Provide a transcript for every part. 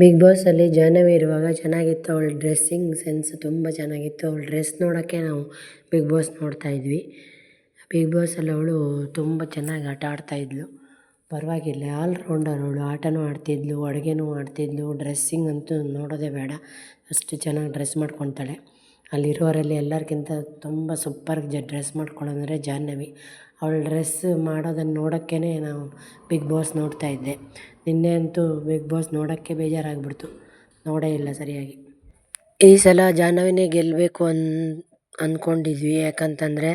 Big ಬಾಸಲ್ಲಿ Jahnavi ಇರುವಾಗ ಚೆನ್ನಾಗಿತ್ತು ಅವಳ ಡ್ರೆಸ್ಸಿಂಗ್ ಸೆನ್ಸ್ ತುಂಬ ಚೆನ್ನಾಗಿತ್ತು. ಅವಳ ಡ್ರೆಸ್ ನೋಡೋಕ್ಕೆ ನಾವು ಬಿಗ್ ಬಾಸ್ ನೋಡ್ತಾ ಇದ್ವಿ. ಬಿಗ್ ಬಾಸಲ್ಲಿ ಅವಳು ತುಂಬ ಚೆನ್ನಾಗಿ ಆಟ ಆಡ್ತಾ ಇದ್ಳು ಪರವಾಗಿಲ್ಲ ಆಲ್ ರೌಂಡರ್ ಅವಳು. ಆಟನೂ ಆಡ್ತಿದ್ಳು ಅಡುಗೆನೂ ಮಾಡ್ತಿದ್ಳು ಡ್ರೆಸ್ಸಿಂಗ್ ಅಂತೂ ನೋಡೋದೇ ಬೇಡ. ಅಷ್ಟು ಚೆನ್ನಾಗಿ ಡ್ರೆಸ್ ಮಾಡ್ಕೊತಾಳೆ ಅಲ್ಲಿರೋರಲ್ಲಿ ಎಲ್ಲರಿಗಿಂತ ತುಂಬ ಸೂಪರ್ ಜ, ಡ್ರೆಸ್ ಮಾಡ್ಕೊಳ್ಳೋದಂದರೆ ಜಾಹ್ನವಿ. ಅವಳ ಡ್ರೆಸ್ ಮಾಡೋದನ್ನು ನೋಡೋಕ್ಕೇ ನಾವು ಬಿಗ್ ಬಾಸ್ ನೋಡ್ತಾ ಇದ್ದೆ. ನಿನ್ನೆ ಅಂತೂ ಬಿಗ್ ಬಾಸ್ ನೋಡೋಕ್ಕೆ ಬೇಜಾರಾಗ್ಬಿಡ್ತು. ನೋಡೇ ಇಲ್ಲ ಸರಿಯಾಗಿ. ಈ ಸಲ ಜಾಹ್ನವಿನೇ ಗೆಲ್ಲಬೇಕು ಅನ್ ಅಂದ್ಕೊಂಡಿದ್ವಿ ಯಾಕಂತಂದರೆ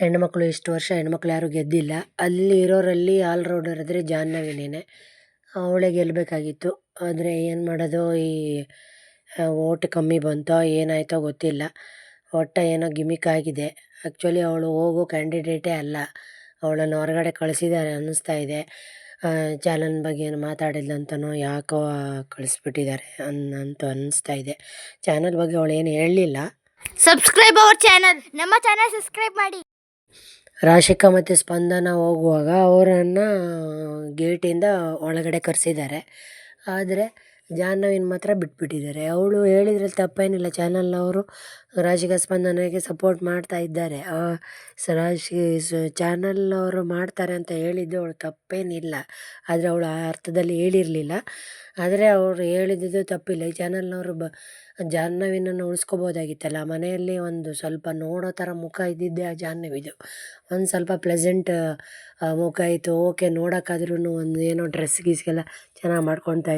ಹೆಣ್ಮಕ್ಳು ಇಷ್ಟು ವರ್ಷ ಹೆಣ್ಮಕ್ಳು ಯಾರೂ ಗೆದ್ದಿಲ್ಲ. ಅಲ್ಲಿ ಇರೋರಲ್ಲಿ ಆಲ್ ರೌಂಡರ್ ಇದ್ದರೆ ಜಾಹ್ನವಿನೇ ಅವಳೇ ಗೆಲ್ಲಬೇಕಾಗಿತ್ತು ಆದರೆ ಏನು ಮಾಡೋದು ಈ ಓಟ್ ಕಮ್ಮಿ ಬಂತೋ ಏನಾಯಿತೋ ಗೊತ್ತಿಲ್ಲ. ಒಟ್ಟು ಏನೋ ಗಿಮಿಕ್ ಆಗಿದೆ. ಆ್ಯಕ್ಚುಲಿ ಅವಳು ಹೋಗೋ ಕ್ಯಾಂಡಿಡೇಟೇ ಅಲ್ಲ. ಅವಳನ್ನು ಹೊರಗಡೆ ಕಳಿಸಿದ್ದಾರೆ ಅನ್ನಿಸ್ತಾ ಇದೆ. ಚಾನಲ್ ಬಗ್ಗೆ ಏನು ಮಾತಾಡಿದ್ಲಂತನೋ ಯಾಕೋ ಕಳಿಸ್ಬಿಟ್ಟಿದ್ದಾರೆ ಅನ್ ಅಂತ ಅನ್ನಿಸ್ತಾ ಇದೆ. ಚಾನಲ್ ಬಗ್ಗೆ ಅವಳು ಏನು ಹೇಳಲಿಲ್ಲ. ಸಬ್ಸ್ಕ್ರೈಬ್ ಅವರ್ ಚಾನಲ್ ನಮ್ಮ ಚಾನಲ್ ಸಬ್ಸ್ಕ್ರೈಬ್ ಮಾಡಿ. ರಾಶಿಕಾ ಮತ್ತು ಸ್ಪಂದನ ಹೋಗುವಾಗ ಅವರನ್ನು ಗೇಟಿಂದ ಒಳಗಡೆ ಕರೆಸಿದ್ದಾರೆ. ಆದರೆ ಜಾಹ್ನವಿನ ಮಾತ್ರ ಬಿಟ್ಬಿಟ್ಟಿದ್ದಾರೆ. ಅವಳು ಹೇಳಿದ್ರಲ್ಲಿ ತಪ್ಪೇನಿಲ್ಲ. ಚಾನಲ್ನವರು ರಾಶಿಕಾ ಸ್ಪಂದನಗೆ ಸಪೋರ್ಟ್ ಮಾಡ್ತಾ ಇದ್ದಾರೆ. ಸ ರಾಶಿ ಚಾನಲ್ನವರು ಮಾಡ್ತಾರೆ ಅಂತ ಹೇಳಿದ್ದು ಅವಳು ತಪ್ಪೇನಿಲ್ಲ. ಆದರೆ ಅವಳು ಆ ಅರ್ಥದಲ್ಲಿ ಹೇಳಿರಲಿಲ್ಲ. ಆದರೆ ಅವರು ಹೇಳಿದ್ದು ತಪ್ಪಿಲ್ಲ. ಈ ಚಾನಲ್ನವರು ಬ, ಜಾಹ್ನವಿನನ್ನು ಉಳಿಸ್ಕೋಬೋದಾಗಿತ್ತಲ್ಲ. ಮನೆಯಲ್ಲಿ ಒಂದು ಸ್ವಲ್ಪ ನೋಡೋ ಥರ ಮುಖ ಇದ್ದಿದ್ದೆ ಆ ಜಾಹ್ನವಿದು. ಒಂದು ಸ್ವಲ್ಪ ಪ್ಲೆಸೆಂಟ್ ಮುಖ ಇತ್ತು. ಓಕೆ ನೋಡೋಕ್ಕಾದ್ರೂ ಒಂದು ಏನೋ ಡ್ರೆಸ್ ಗೀಸ್ಗೆಲ್ಲ ಚೆನ್ನಾಗಿ ಮಾಡ್ಕೊತಾ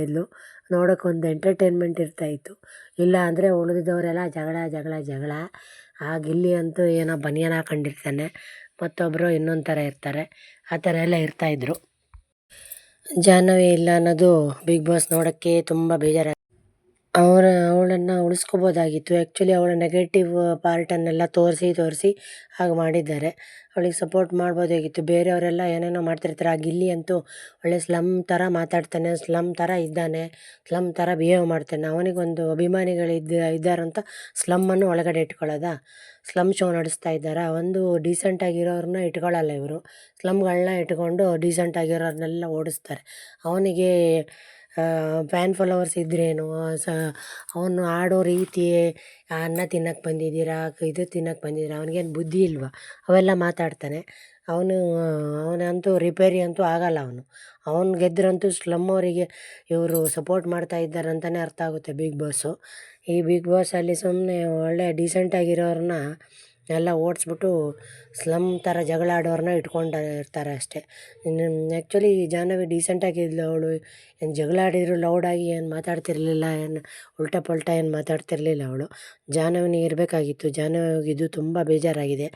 ಇದ್ಳು ನೋಡೋಕ್ಕೊಂದು ಎಂಟರ್ಟೈನ್ಮೆಂಟ್ ಇರ್ತಾಯಿತ್ತು ಇಲ್ಲ ಅಂದರೆ ಉಳಿದಿದ್ದವರೆಲ್ಲ ಜಗಳ ಜಗಳ ಜಗಳ. ಆ ಗಿಲ್ಲಿ ಅಂತೂ ಏನೋ ಬನಿಯನ್ ಹಾಕೊಂಡಿರ್ತಾನೆ. ಮತ್ತೊಬ್ಬರು ಇನ್ನೊಂದು ಥರ ಇರ್ತಾರೆ. ಆ ಥರ ಎಲ್ಲ ಇರ್ತಾಯಿದ್ರು ಜಾಹ್ನವಿ ಇಲ್ಲ ಅನ್ನೋದು ಬಿಗ್ ಬಾಸ್ ನೋಡೋಕ್ಕೆ ತುಂಬ ಬೇಜಾರು ಅವರ ಅವಳನ್ನು ಉಳಿಸ್ಕೋಬೋದಾಗಿತ್ತು. ಆ್ಯಕ್ಚುಲಿ ಅವಳ ನೆಗೆಟಿವ್ ಪಾರ್ಟನ್ನೆಲ್ಲ ತೋರಿಸಿ ತೋರಿಸಿ ಹಾಗೆ ಮಾಡಿದ್ದಾರೆ. ಅವಳಿಗೆ ಸಪೋರ್ಟ್ ಮಾಡ್ಬೋದಾಗಿತ್ತು ಬೇರೆಯವರೆಲ್ಲ ಏನೇನೋ ಮಾಡ್ತಿರ್ತಾರೆ. ಆ ಗಿಲ್ಲಿ ಅಂತೂ ಒಳ್ಳೆ ಸ್ಲಮ್ ಥರ ಮಾತಾಡ್ತಾನೆ ಸ್ಲಮ್ ಥರ ಇದ್ದಾನೆ ಸ್ಲಮ್ ಥರ ಬಿಹೇವ್ ಮಾಡ್ತಾನೆ. ಅವನಿಗೊಂದು ಅಭಿಮಾನಿಗಳಿದ್ದ ಇದ್ದಾರಂತ ಸ್ಲಮ್ಮನ್ನು ಒಳಗಡೆ ಇಟ್ಕೊಳ್ಳೋದಾ? ಸ್ಲಮ್ ಶೋ ನಡೆಸ್ತಾ ಇದ್ದಾರೆ? ಒಂದು ಡೀಸೆಂಟಾಗಿರೋರನ್ನ ಇಟ್ಕೊಳ್ಳಲ್ಲ ಇವರು. ಸ್ಲಮ್ಗಳನ್ನ ಇಟ್ಕೊಂಡು ಡೀಸೆಂಟಾಗಿರೋರನ್ನೆಲ್ಲ ಓಡಿಸ್ತಾರೆ. ಅವನಿಗೆ ಫ್ಯಾನ್ ಫಾಲೋವರ್ಸ್ ಇದ್ದರೇನು ಸ, ಅವನು ಆಡೋ ರೀತಿ ಅನ್ನ ತಿನ್ನಕ್ಕೆ ಬಂದಿದ್ದೀರಾ? ಇದು ತಿನ್ನಕ್ಕೆ ಬಂದಿದ್ದೀರಾ? ಅವ್ನಿಗೇನು ಬುದ್ಧಿ ಇಲ್ವ? ಅವೆಲ್ಲ ಮಾತಾಡ್ತಾನೆ. ಅವನು, ಅವನಂತೂ ರಿಪೇರಿ ಅಂತೂ ಆಗಲ್ಲ ಅವನು. ಅವ್ನು ಗೆದ್ದರಂತೂ ಸ್ಲಮ್ ಅವರಿಗೆ ಇವರು ಸಪೋರ್ಟ್ ಮಾಡ್ತಾ ಇದ್ದಾರೆ ಅಂತಲೇ ಅರ್ಥ ಆಗುತ್ತೆ ಬಿಗ್ ಬಾಸು ಈ ಬಿಗ್ ಬಾಸಲ್ಲಿ ಸುಮ್ಮನೆ ಒಳ್ಳೆ ಡೀಸೆಂಟಾಗಿರೋರನ್ನ ಎಲ್ಲ ಓಡಿಸ್ಬಿಟ್ಟು ಸ್ಲಮ್ ಥರ ಜಗಳ ಆಡೋರನ್ನ ಇಟ್ಕೊಂಡು ಇರ್ತಾರೆ ಅಷ್ಟೇ. ಇನ್ನು ಆ್ಯಕ್ಚುಲಿ ಜಾಹ್ನವಿ ಡೀಸೆಂಟಾಗಿದ್ಲು ಅವಳು. ಏನು ಜಗಳ ಆಡಿದ್ರು ಲೌಡಾಗಿ ಏನು ಮಾತಾಡ್ತಿರಲಿಲ್ಲ, ಏನು ಉಲ್ಟಾ ಪಲ್ಟಾ ಏನು ಮಾತಾಡ್ತಿರಲಿಲ್ಲ ಅವಳು. ಜಾಹ್ನವಿನೇ ಇರಬೇಕಾಗಿತ್ತು. ಜಾಹ್ನವಿಗೆ ತುಂಬ ಬೇಜಾರಾಗಿದೆ.